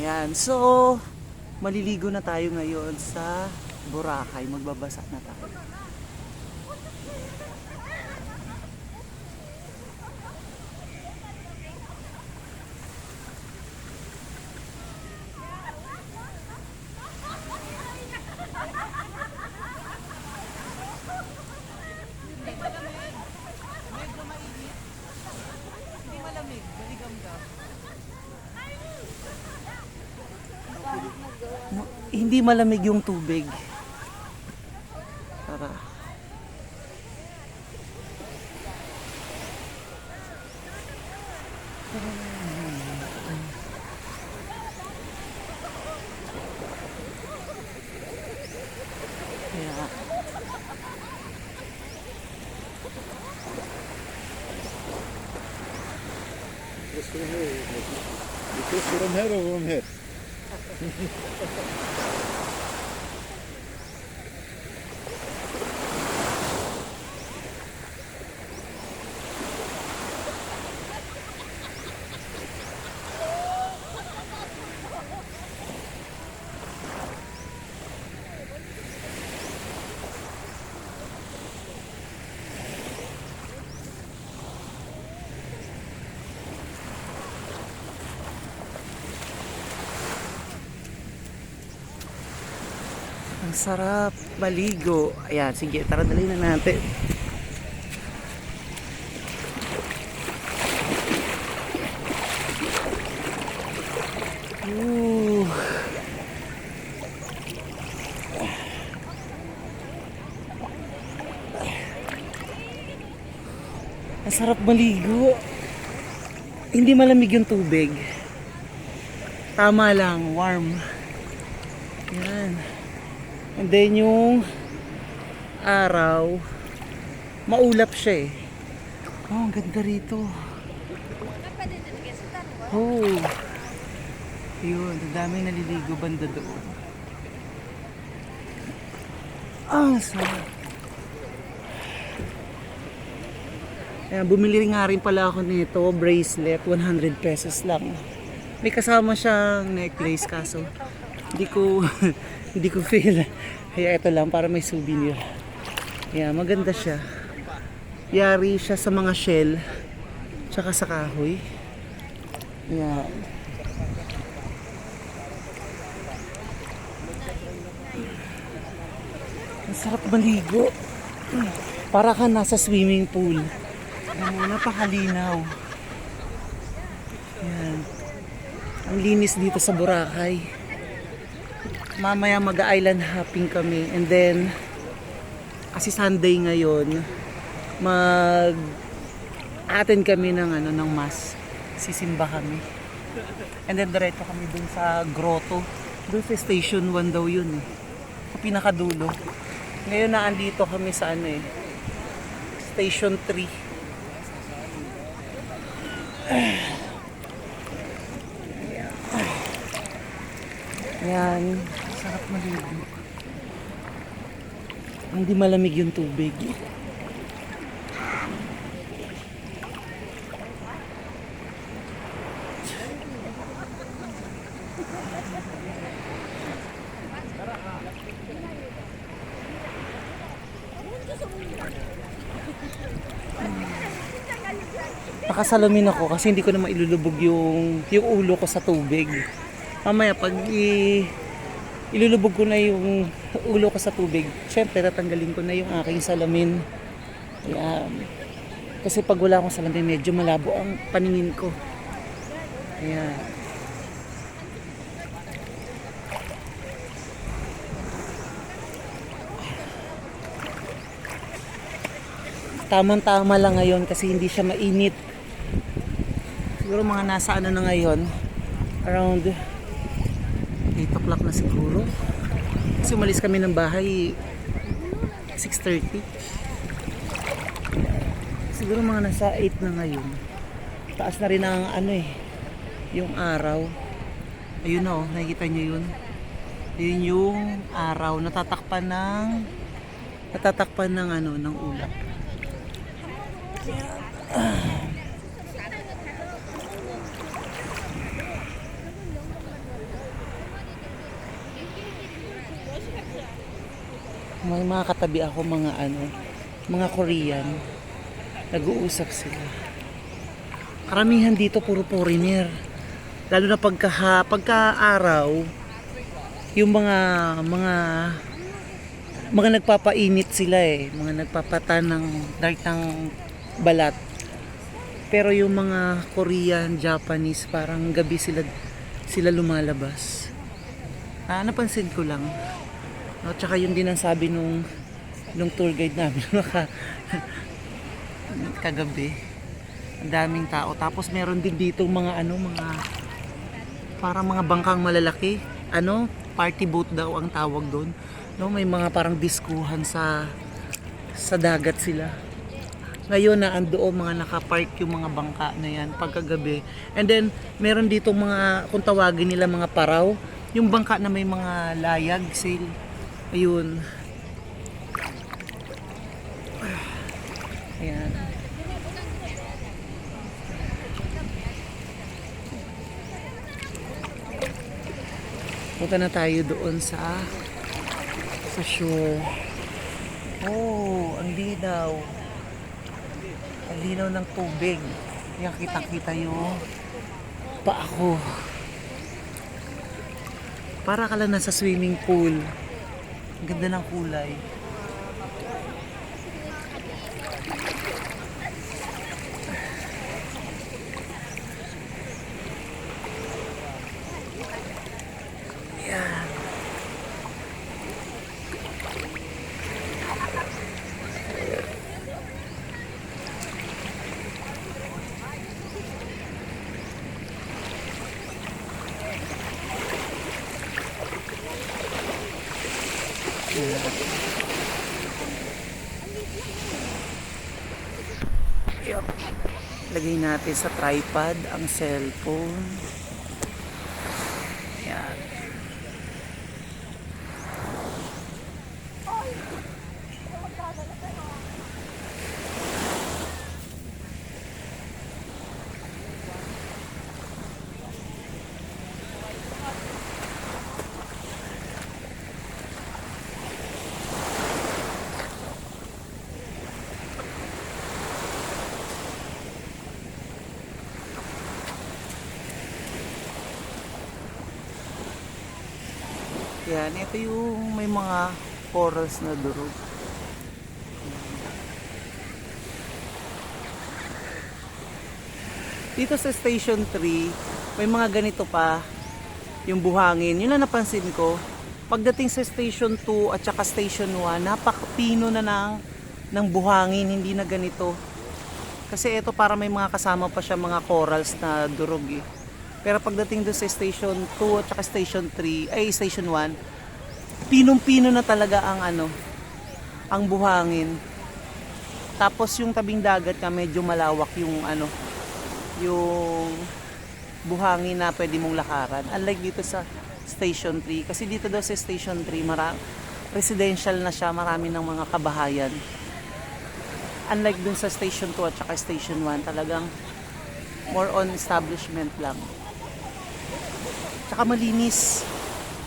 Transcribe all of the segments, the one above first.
Yan. So, maliligo na tayo ngayon sa Boracay. Magbabasa na tayo. Hindi malamig yung tubig. Tara. From here or from here? ang sarap maligo. Ayan, sige, tara dali na natin. Ooh. Ang sarap maligo. Hindi malamig yung tubig. Tama lang, warm. Yan. And then yung araw, maulap siya eh. Oh, ang ganda rito. Oh. Yun, ang daming naliligo banda doon. Ah, sarap. Ayan, bumili nga rin pala ako nito, bracelet, 100 pesos lang. May kasama siyang necklace kaso hindi ko hindi ko feel. Kaya ito lang para may souvenir. Yeah, maganda siya. Yari siya sa mga shell tsaka sa kahoy. Yeah. Ang sarap maligo. Para ka nasa swimming pool. Mo, napakalinaw. Yan. Ang linis dito sa Boracay mamaya mag-island hopping kami. And then kasi Sunday ngayon mag attend kami ng ano ng mass. Sisimba kami. And then diretso kami dun sa grotto. Dun sa station 1 daw yun eh. Pinakadulo. Ngayon na andito kami sa ano eh. Station 3 Ayan. Sarap maligo. Hindi malamig yung tubig. Nakasalamin ako kasi hindi ko na mailulubog yung, yung ulo ko sa tubig. Mamaya pag i, ilulubog ko na yung ulo ko sa tubig, syempre tatanggalin ko na yung aking salamin. Ayan. Kasi pag wala akong salamin, medyo malabo ang paningin ko. Ayan. Tamang-tama lang ngayon kasi hindi siya mainit. Siguro mga nasa ano na ngayon, around 8 o'clock na siguro. Kasi umalis kami ng bahay 6.30. Siguro mga nasa 8 na ngayon. Taas na rin ang ano eh, yung araw. Ayun o, nakikita nyo yun. Yun yung araw, natatakpan ng natatakpan ng ano, ng ulap. May mga katabi ako mga ano, mga Korean. Nag-uusap sila. Karamihan dito puro foreigner. Lalo na pagka, ha- pagka araw, yung mga mga mga nagpapainit sila eh, mga nagpapata ng dark ng balat. Pero yung mga Korean, Japanese, parang gabi sila sila lumalabas. Ah, napansin ko lang. No, tsaka yun din ang sabi nung nung tour guide namin naka kagabi. Ang daming tao. Tapos meron din dito mga ano, mga parang mga bangkang malalaki. Ano, party boat daw ang tawag doon. No, may mga parang diskuhan sa sa dagat sila. Ngayon na andoon mga nakapark yung mga bangka na yan pagkagabi. And then meron dito mga kung tawagin nila mga paraw, yung bangka na may mga layag, sail. Ayun. Ayan. Punta na tayo doon sa sa shore. Oh, ang linaw. Ang linaw ng tubig. Yan, kitang-kita yung pa ako. Para ka lang nasa swimming pool. Ganda ng kulay. Lagay natin sa tripod ang cellphone. Yan. Yan, ito yung may mga corals na durog. Dito sa Station 3, may mga ganito pa yung buhangin. Yun na napansin ko. Pagdating sa Station 2 at saka Station 1, napakapino na ng, ng buhangin, hindi na ganito. Kasi ito para may mga kasama pa siya mga corals na durog eh. Pero pagdating doon sa Station 2 at saka Station 3, ay Station 1, pinong-pino na talaga ang ano, ang buhangin. Tapos yung tabing dagat ka medyo malawak yung ano, yung buhangin na pwede mong lakaran. Unlike dito sa Station 3, kasi dito daw sa Station 3, mara residential na siya, marami ng mga kabahayan. Unlike dun sa Station 2 at saka Station 1, talagang more on establishment lang. Tsaka malinis.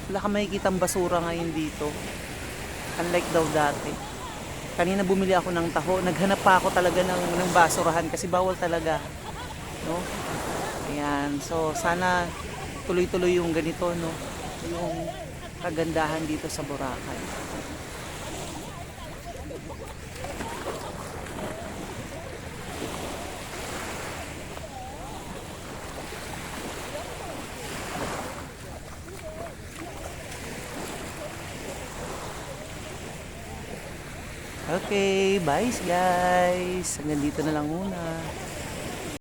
Wala ka makikitang basura ngayon dito. Unlike daw dati. Kanina bumili ako ng taho. Naghanap pa ako talaga ng, ng basurahan kasi bawal talaga. No? Ayan. So, sana tuloy-tuloy yung ganito, no? Yung kagandahan dito sa Boracay. Okay, bye guys. Hanggang dito na lang muna.